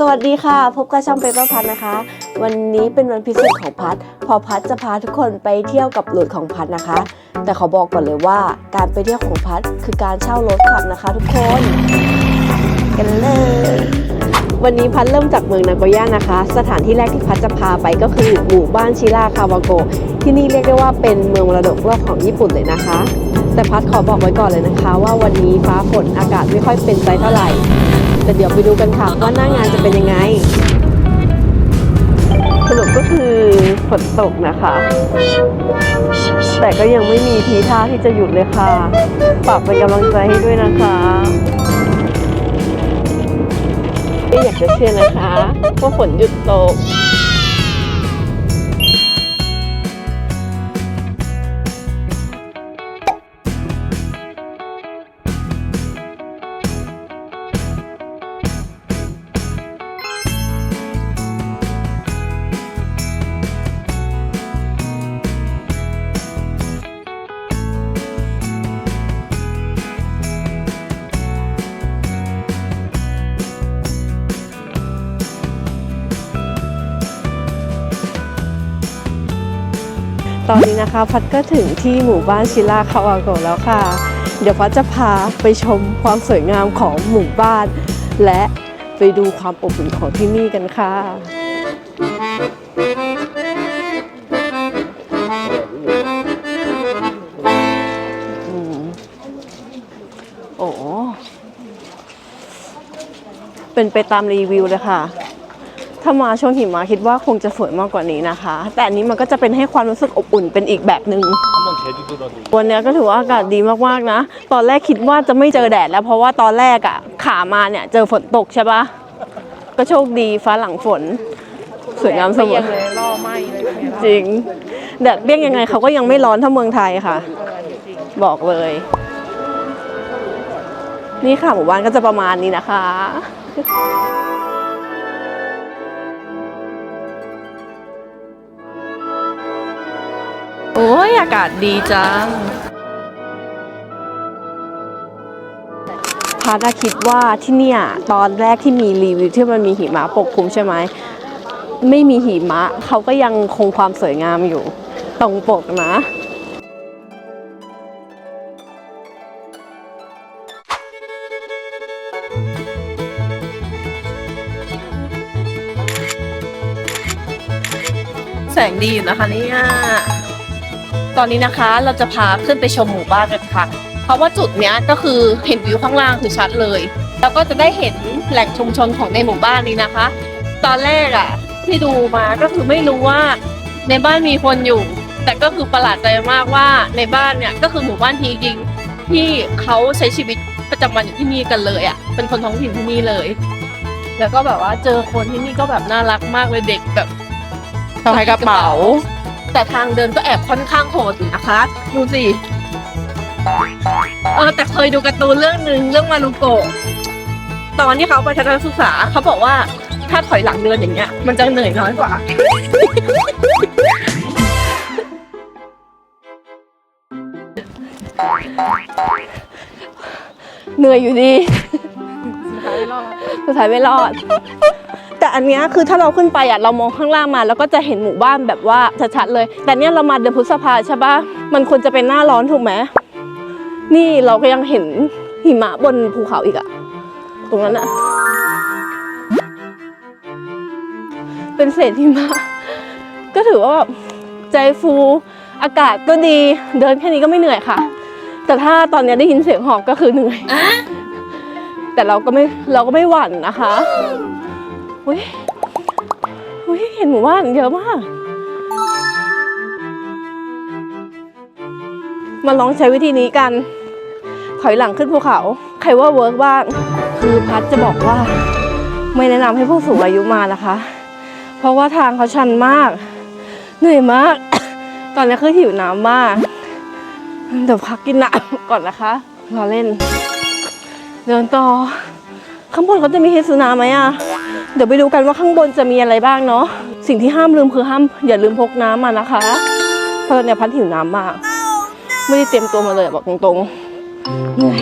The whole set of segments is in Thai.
สวัสดีค่ะ พบกับช่องเปเปอร์พัทนะคะ วันนี้เป็นวันพิเศษของพัทพอพัทจะพาทุกคนไปเที่ยวกับรถของพัทนะคะ แต่ขอบอกก่อนเลยว่าการไปเที่ยวของพัทคือการเช่ารถขับนะคะ ทุกคน กันเลย วันนี้พัทเริ่มจากเมืองนากย่านะคะ สถานที่แรกที่พัทจะพาไปก็คือหมู่บ้านชิราคาวาโกที่นี่เรียกได้ว่าเป็นเมืองมรดกโลกของญี่ปุ่นเลยนะคะ แต่พัทขอบอกไว้ก่อนเลยนะคะ ว่าวันนี้ฟ้าฝนอากาศไม่ค่อยเป็นใจเท่าไหร่ แต่เดี๋ยวไปดูกันค่ะว่าหน้างานจะเป็นยังไง สรุปก็คือฝนตกนะคะ แต่ก็ยังไม่มีทีท่าที่จะหยุดเลยค่ะฝากเป็นกำลังใจให้ด้วยนะคะไม่อยากจะเชื่อนะคะว่าฝนหยุดตก ตอนนี้นะคะพัดก็ถึงที่หมู่บ้านชิราคาวาโกะแล้วค่ะ เดี๋ยวพัดจะพาไปชมความสวยงามของหมู่บ้าน และไปดูความอบอุ่นของที่นี่กันค่ะโอ้เป็นไปตามรีวิวเลยค่ะ ถ้ามาช่วงหิมะคิดว่าคงจะสวยมากกว่านี้นะคะ แต่อันนี้มันก็จะเป็นให้ความรู้สึกอบอุ่นเป็นอีกแบบหนึ่งวันนี้ก็ถือว่าอากาศดีมากๆนะ ตอนแรกคิดว่าจะไม่เจอแดดแล้วเพราะว่าตอนแรกอะขามาเนี่ยเจอฝนตกใช่ปะก็โชคดีฟ้าหลังฝน สวยงามเสมอล่อไจริงแดดเบี้ยงยังไงเขาก็ยังไม่ร้อนเท่าเมืองไทยค่ะ บอกเลย นี่ค่ะหมู่บ้านก็จะประมาณนี้นะคะ อ้ยอากาศดีจังพาร์ทคิดว่าที่เนี่ยตอนแรกที่มีรีวิวที่มันมีหิมะปกคลุมใช่ไหมไม่มีหิมะเขาก็ยังคงความสวยงามอยู่ ตรงปกนะแสงดีอยู่นะคะเนี่ย ตอนนี้นะคะ เราจะพาขึ้นไปชมหมู่บ้านกันค่ะ เพราะว่าจุดเนี้ยก็คือเห็นวิวข้างล่างคือชัดเลย แล้วก็จะได้เห็นแหล่งชุมชนของในหมู่บ้านนี้นะคะ ตอนแรกอะ่ะ ที่ดูมาก็คือไม่รู้ว่าในบ้านมีคนอยู่ แต่ก็คือประหลาดใจมากว่าในบ้านเนี่ยก็คือหมู่บ้านทีจริงที่เขาใช้ชีวิตประจำวันอยู่ที่นี่กันเลยอะ่ะ เป็นคนท้องถิ่นที่นี่เลย แล้วก็แบบว่าเจอคนที่นี่ก็แบบน่ารักมากเลยเด็กแบบสะพายกระเป๋า แต่ทางเดินก็แอบค่อนข้างโหดอยู่นะคะ ดูสิ เออแต่เคยดูการ์ตูนเรื่องหนึ่งเรื่องมารุโกะตอนที่เขาไปทัศนศึกษาเขาบอกว่าถ้าถอยหลังเดินอย่างเงี้ย มันจะเหนื่อยน้อยกว่าเหนื่อยอยู่ดี สุดท้ายไม่รอด แต่อันเนี้ยคือถ้าเราขึ้นไปอะเรามองข้างล่างมา แล้วก็จะเห็นหมู่บ้านแบบว่าชัดๆเลย แต่เนี้ยเรามาเดือนพฤษภาใช่ปะมันควรจะเป็นหน้าร้อนถูกไหมนี่เราก็ยังเห็นหิมะบนภูเขาอีกอะตรงนั้นอะเป็นเศษหิมะก็ถือว่าแบบใจฟูอากาศก็ดีเดินแค่นี้ก็ไม่เหนื่อยค่ะ แต่ถ้าตอนเนี้ยได้ยินเสียงหอบก็คือเหนื่อยแต่เราก็ไม่เราก็ไม่หวั่นนะคะ อุ้ยอุ้ยเห็นหมู่บ้านเยอะมาก มาลองใช้วิธีนี้กัน ถอยหลังขึ้นภูเขา ใครว่าเวิร์กบ้าง คือพัดจะบอกว่า ไม่แนะนำให้ผู้สูงอายุมานะคะ เพราะว่าทางเขาชันมาก เหนื่อยมาก ตอนนี้คือหิวน้ำมาก เดี๋ยวพักกินน้ำก่อนนะคะ รอเล่น เดินต่อข้างบนเขาจะมีเฮสุนาไหมอะ เดี๋ยวไปดูกันว่าข้างบนจะมีอะไรบ้างเนาะ สิ่งที่ห้ามลืมคือห้ามอย่าลืมพกน้ำมานะคะ เพราะเนี่ยพัดหิวน้ำมาก ไม่ได้เตรียมตัวมาเลยบอกตรงๆเหนื่อย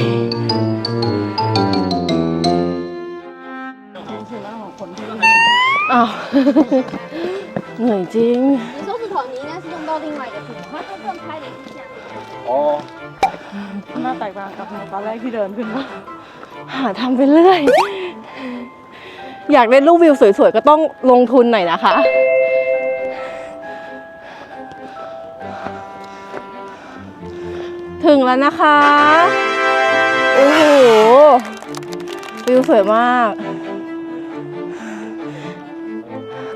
อ้าว เหนื่อยจริง 你手指头你应该是用到另外一个地方，它它不能拍的是这样。哦， หน้าแตกต่างกับตอนแรกที่เดินขึ้นมา หาทำไปเรื่อย อยากได้รูปวิวสวยๆ ก็ต้องลงทุนหน่อยนะคะ ถึงแล้วนะคะ โอ้โห วิวสวยมาก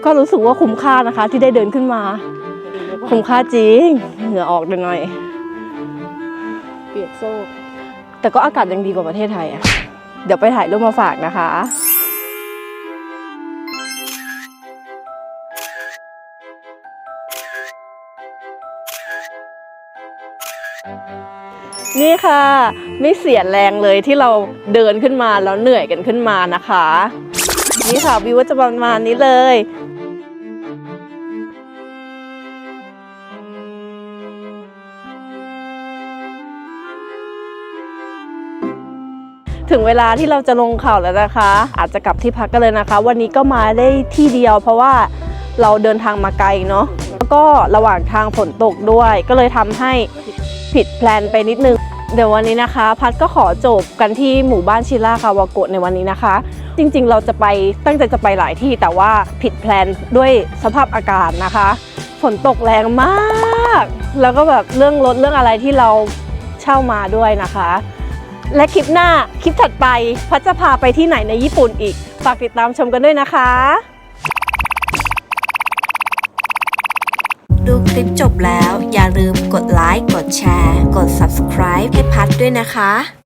ก็รู้สึกว่าคุ้มค่านะคะที่ได้เดินขึ้นมา คุ้มค่าจริง เหงื่อออกหน่อยเปียกโซ่แต่ก็อากาศยังดีกว่าประเทศไทยอะเดี๋ยวไปถ่ายรูปมาฝากนะคะ นี่ค่ะ ไม่เสียแรงเลยที่เราเดินขึ้นมาแล้วเหนื่อยกันขึ้นมานะคะ นี่ค่ะวิวจะประมาณนี้เลยถึงเวลาที่เราจะลงเขาแล้วนะคะ อาจจะกลับที่พักกันเลยนะคะ วันนี้ก็มาได้ที่เดียว เพราะว่าเราเดินทางมาไกลเนาะแล้วก็ระหว่างทางฝนตกด้วย ก็เลยทำให้ ผิดแพลนไปนิดนึง เดี๋ยววันนี้นะคะ พัดก็ขอจบกันที่หมู่บ้านชิล่าคาวาโกะในวันนี้นะคะ จริงๆ เราจะไปตั้งใจจะไปหลายที่แต่ว่าผิดแพลนด้วยสภาพอากาศนะคะ ฝนตกแรงมาก แล้วก็แบบเรื่องรถเรื่องอะไรที่เราเช่ามาด้วยนะคะ และคลิปหน้าคลิปถัดไป พัดจะพาไปที่ไหนในญี่ปุ่นอีก ฝากติดตามชมกันด้วยนะคะ ดูคลิปจบแล้ว อย่าลืมกดไลค์ กดแชร์ กด subscribe ให้พัดด้วยนะคะ